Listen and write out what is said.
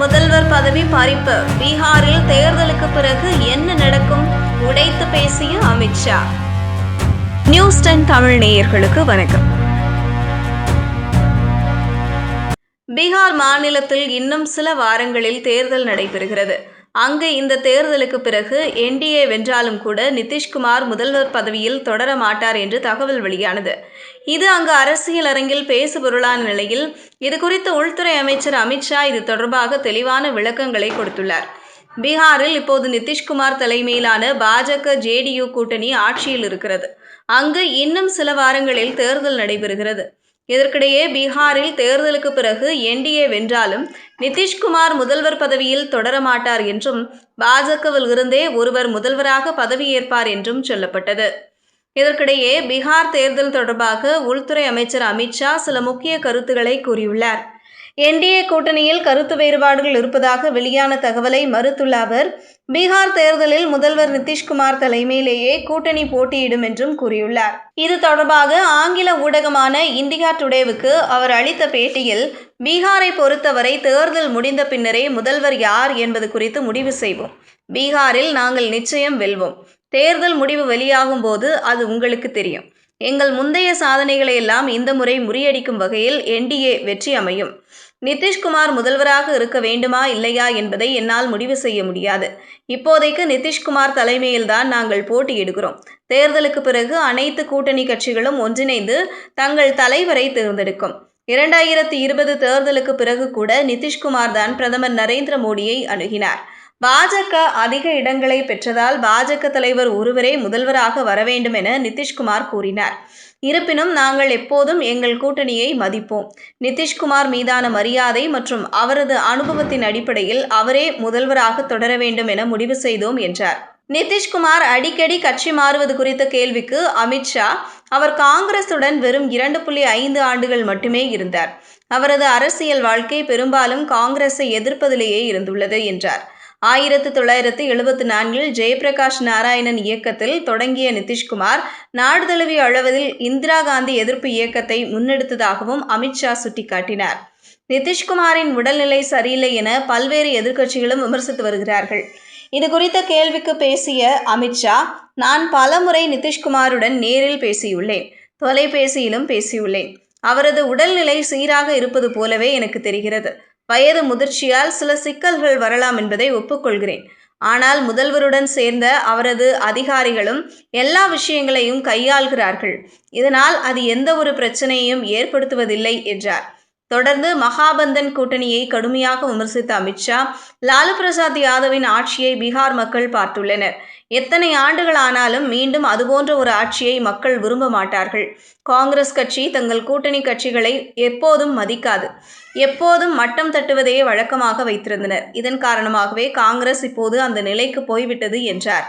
முதல்வர் பதவி பறிப்பு. பீகாரில் தேர்தலுக்கு பிறகு என்ன நடக்கும்? உடைத்து பேசிய அமித்ஷா நியூஸ் டென் தமிழ் நேயர்களுக்கு வணக்கம். பீகார் மாநிலத்தில் இன்னும் சில வாரங்களில் தேர்தல் நடைபெறுகிறது. அங்கு இந்த தேர்தலுக்கு பிறகு என்டிஏ வென்றாலும் கூட நிதிஷ்குமார் முதல்வர் பதவியில் தொடர மாட்டார் என்று தகவல் வெளியானது. இது அங்கு அரசியல் அரங்கில் பேசுபொருளான நிலையில் இதுகுறித்து உள்துறை அமைச்சர் அமித்ஷா இது தொடர்பாக தெளிவான விளக்கங்களை கொடுத்துள்ளார். பீகாரில் இப்போது நிதிஷ்குமார் தலைமையிலான பாஜக ஜேடியு கூட்டணி ஆட்சியில் இருக்கிறது. அங்கு இன்னும் சில வாரங்களில் தேர்தல் நடைபெறுகிறது. இதற்கிடையே பீகாரில் தேர்தலுக்கு பிறகு என்டிஏ வென்றாலும் நிதிஷ்குமார் முதல்வர் பதவியில் தொடரமாட்டார் என்றும் பாஜகவில் இருந்தே ஒருவர் முதல்வராக பதவியேற்பார் என்றும் சொல்லப்பட்டது. இதற்கிடையே பீகார் தேர்தல் தொடர்பாக உள்துறை அமைச்சர் அமித்ஷா சில முக்கிய கருத்துக்களை கூறியுள்ளார். என்டிஏ கூட்டணியில் கருத்து வேறுபாடுகள் இருப்பதாக வெளியான தகவலை மறுத்துள்ள அவர் பீகார் தேர்தலில் முதல்வர் நிதிஷ்குமார் தலைமையிலேயே கூட்டணி போட்டியிடும் என்றும் கூறியுள்ளார். இது தொடர்பாக ஆங்கில ஊடகமான இந்தியா டுடேவுக்கு அவர் அளித்த பேட்டியில் பீகாரை பொறுத்தவரை தேர்தல் முடிந்த பின்னரே முதல்வர் யார் என்பது குறித்து முடிவு செய்வோம். பீகாரில் நாங்கள் நிச்சயம் வெல்வோம். தேர்தல் முடிவு வெளியாகும் போது அது உங்களுக்கு தெரியும். எங்கள் முந்தைய சாதனைகளை எல்லாம் இந்த முறை முறியடிக்கும் வகையில் என்டிஏ வெற்றி அமையும். நிதிஷ்குமார் முதல்வராக இருக்க வேண்டுமா இல்லையா என்பதை என்னால் முடிவு செய்ய முடியாது. இப்போதைக்கு நிதிஷ்குமார் தலைமையில்தான் நாங்கள் போட்டியிடுகிறோம். தேர்தலுக்கு பிறகு அனைத்து கூட்டணி கட்சிகளும் ஒன்றிணைந்து தங்கள் தலைவரை தேர்ந்தெடுக்கும். இரண்டாயிரத்தி இருபது தேர்தலுக்கு பிறகு கூட நிதிஷ்குமார் தான் பிரதமர் நரேந்திர மோடியை அணுகினார். பாஜக அதிக இடங்களை பெற்றதால் பாஜக தலைவர் ஒருவரே முதல்வராக வர வேண்டும் என நிதிஷ்குமார் கூறினார். இருப்பினும் நாங்கள் எப்போதும் எங்கள் கூட்டணியை மதிப்போம். நிதிஷ்குமார் மீதான மரியாதை மற்றும் அவரது அனுபவத்தின் அடிப்படையில் அவரே முதல்வராக தொடர வேண்டும் என முடிவு செய்தோம் என்றார். நிதிஷ்குமார் அடிக்கடி கட்சி மாறுவது குறித்த கேள்விக்கு அமித்ஷா அவர் காங்கிரசுடன் வெறும் இரண்டு புள்ளி ஐந்து ஆண்டுகள் மட்டுமே இருந்தார். அவரது அரசியல் வாழ்க்கை பெரும்பாலும் காங்கிரஸை எதிர்ப்பதிலேயே இருந்துள்ளது என்றார். ஆயிரத்து தொள்ளாயிரத்து எழுபத்தி நான்கில் ஜெயபிரகாஷ் நாராயணன் இயக்கத்தில் தொடங்கிய நிதிஷ்குமார் நாடு தழுவிய அளவில் இந்திரா காந்தி எதிர்ப்பு இயக்கத்தை முன்னெடுத்ததாகவும் அமித்ஷா சுட்டிக்காட்டினார். நிதிஷ்குமாரின் உடல்நிலை சரியில்லை என பல்வேறு எதிர்க்கட்சிகளும் விமர்சித்து வருகிறார்கள். இது குறித்த கேள்விக்கு பேசிய அமித்ஷா நான் பலமுறை நிதிஷ்குமாருடன் நேரில் பேசியுள்ளேன் தொலைபேசியிலும் பேசியுள்ளேன். அவரது உடல்நிலை சீராக இருப்பது போலவே எனக்கு தெரிகிறது. வயது முதிர்ச்சியால் சில சிக்கல்கள் வரலாம் என்பதை ஒப்புக்கொள்கிறேன். ஆனால் முதல்வருடன் சேர்ந்த அவரது அதிகாரிகளும் எல்லா விஷயங்களையும் கையாள்கிறார்கள். இதனால் அது எந்த ஒரு பிரச்சனையையும் ஏற்படுத்துவதில்லை என்றார். தொடர்ந்து மகாபந்தன் கூட்டணியை கடுமையாக விமர்சித்த அமித்ஷா லாலு பிரசாத் யாதவின் ஆட்சியை பீகார் மக்கள் பார்த்துள்ளனர். எத்தனை ஆண்டுகள் ஆனாலும் மீண்டும் அதுபோன்ற ஒரு ஆட்சியை மக்கள் விரும்ப மாட்டார்கள். காங்கிரஸ் கட்சி தங்கள் கூட்டணி கட்சிகளை எப்போதும் மதிக்காது. எப்போதும் மட்டம் தட்டுவதையே வழக்கமாக வைத்திருந்தனர். இதன் காரணமாகவே காங்கிரஸ் இப்போது அந்த நிலைக்கு போய்விட்டது என்றார்.